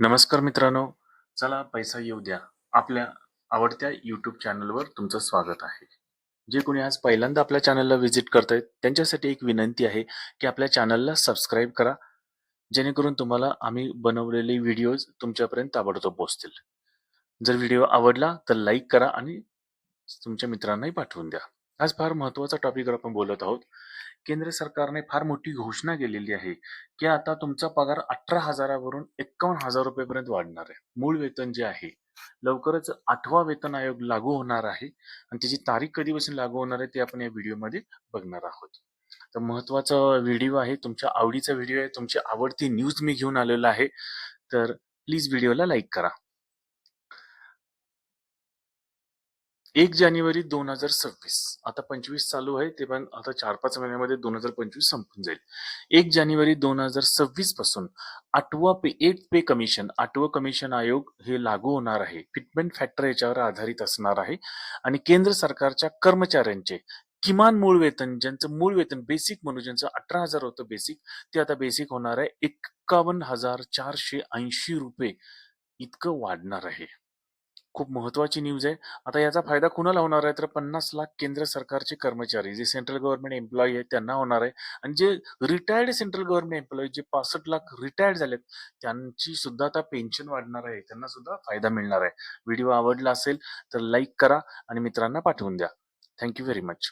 नमस्कार मित्रांनो. चला पैसा येऊ द्या. आपल्या आवडत्या यूट्यूब चॅनलवर तुमचं स्वागत आहे. जे कोणी आज पहिल्यांदा आपल्या चॅनलला व्हिजिट करतायत त्यांच्यासाठी एक विनंती आहे की आपल्या चॅनलला सबस्क्राईब करा. जेणेकरून तुम्हाला आम्ही बनवलेले व्हिडिओज तुमच्यापर्यंत ताबडतोब पोहोचतील. जर व्हिडिओ आवडला तर लाईक करा आणि तुमच्या मित्रांनाही पाठवून द्या. आज फार महत्त्वाचा टॉपिकवर आपण बोलत आहोत. केंद्र सरकारने फार मोठी घोषणा केलेली आहे की आता तुमचा पगार अठरा हजारावरून एकावन्न हजार रुपयेपर्यंत वाढणार आहे. मूळ वेतन जे आहे लवकरच आठवा वेतन आयोग लागू होणार आहे आणि त्याची तारीख कधीपासून लागू होणार आहे ते आपण या व्हिडिओमध्ये बघणार आहोत. तर महत्त्वाचा व्हिडिओ आहे तुमच्या आवडीचा व्हिडिओ आहे तुमची आवडती न्यूज मी घेऊन आलेलो आहे. तर प्लीज व्हिडिओला लाईक करा. एक जानेवारी दोन हजार सव्वीस. आता पंचवीस चालू आहे ते पण आता चार पाच महिन्यामध्ये दोन हजार पंचवीस संपून जाईल. एक जानेवारी दोन हजार सव्वीसपासून आठवा पे एट पे कमिशन आठवं कमिशन आयोग हे लागू होणार आहे. फिटमेंट फॅक्टर याच्यावर आधारित असणार आहे. आणि केंद्र सरकारच्या कर्मचाऱ्यांचे किमान मूळ वेतन ज्यांचं मूळ वेतन बेसिक म्हणून ज्यांचं अठरा हजार होतं बेसिक ते आता बेसिक होणार आहे. एक्कावन्न हजार चारशे ऐंशी रुपये इतकं वाढणार आहे. खूप महत्वाची न्यूज आहे. आता याचा फायदा कुणाला होणार आहे? तर पन्नास लाख केंद्र सरकारचे कर्मचारी जे सेंट्रल गव्हर्नमेंट एम्प्लॉई आहेत त्यांना होणार आहे. आणि जे रिटायर्ड सेंट्रल गव्हर्नमेंट एम्प्लॉई जे पासष्ट लाख रिटायर्ड झालेत त्यांची सुद्धा आता पेन्शन वाढणार आहे. त्यांना सुद्धा फायदा मिळणार आहे. व्हिडिओ आवडला असेल तर लाईक करा आणि मित्रांना पाठवून द्या. Thank you very much